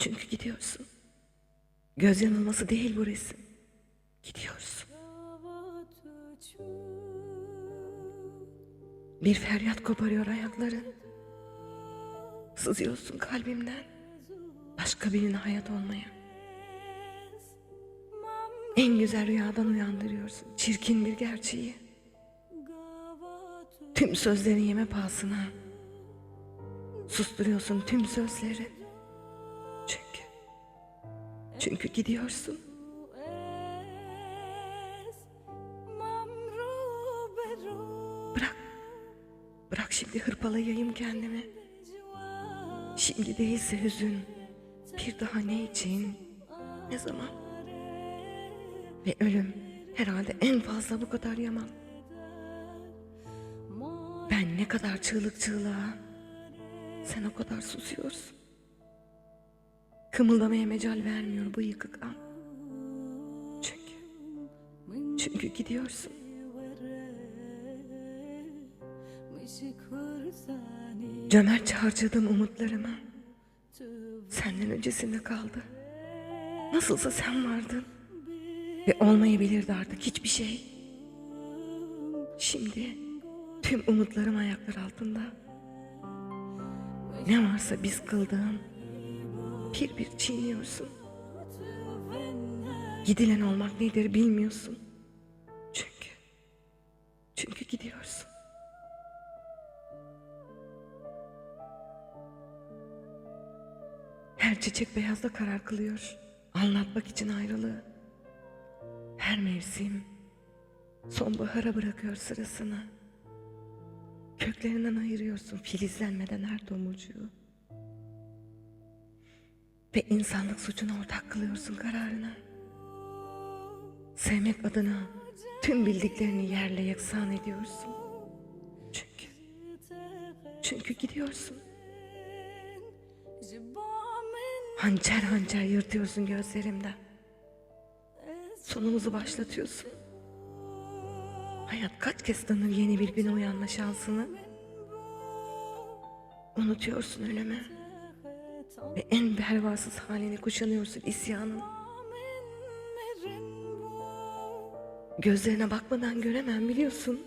Çünkü gidiyorsun. Göz yanılması değil bu resim. Gidiyorsun. Bir feryat koparıyor ayakların. Sızıyorsun kalbimden. Başka birine hayat olmaya. En güzel rüyadan uyandırıyorsun. Çirkin bir gerçeği. Tüm sözlerin yeme pahasına. Susturuyorsun tüm sözleri. Çünkü. Gidiyorsun. Bırak. Bırak şimdi hırpalayayım kendimi. Şimdi değilse hüzün. Bir daha ne için? Ne zaman? Ve ölüm herhalde en fazla bu kadar yaman. Ben ne kadar çığlık çığlığa, sen o kadar susuyorsun. Kımıldamaya mecal vermiyor bu yıkık an. Çünkü, çünkü gidiyorsun. Cömertçe harcadığım umutlarımı senden öncesinde kaldı. Nasılsa sen vardın ve olmayabilirdi artık hiçbir şey. Şimdi tüm umutlarım ayaklar altında. Ne varsa biz kıldığım bir çiğniyorsun. Gidilen olmak nedir bilmiyorsun. Çünkü, çünkü gidiyorsun. Her çiçek beyazda karar kılıyor. Anlatmak için ayrılığı. Her mevsim sonbahara bırakıyor sırasını. Köklerinden ayırıyorsun filizlenmeden her tomurcuğu. Ve insanlık suçuna ortak kılıyorsun kararına. Sevmek adına tüm bildiklerini yerle yeksan ediyorsun. Çünkü, çünkü gidiyorsun. Hançer hançer yırtıyorsun gözlerimden. Sonumuzu başlatıyorsun. Hayat kaç kez tanır yeni bir güne uyanma şansını. Unutuyorsun ölümü. Ve en pervasız halini kuşanıyorsun isyanın. Gözlerine bakmadan göremem biliyorsun.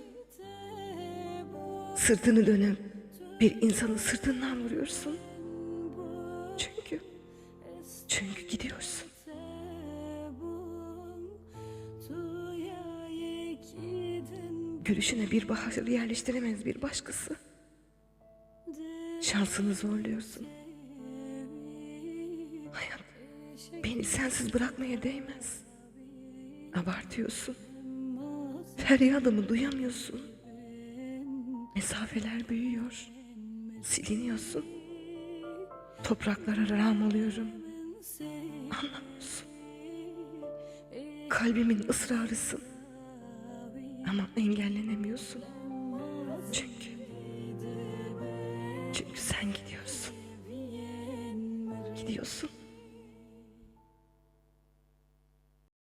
Sırtını dönüp bir insanın sırtından vuruyorsun. Çünkü, çünkü gidiyorsun. Gülüşüne bir bahar yerleştiremez bir başkası. Şansını zorluyorsun. Beni sensiz bırakmaya değmez. Abartıyorsun. Feryadımı duyamıyorsun. Mesafeler büyüyor. Siliniyorsun. Topraklara rağm oluyorum. Anlamıyorsun. Kalbimin ısrarısın. Ama engellenemiyorsun. Çünkü çünkü sen gidiyorsun. Gidiyorsun.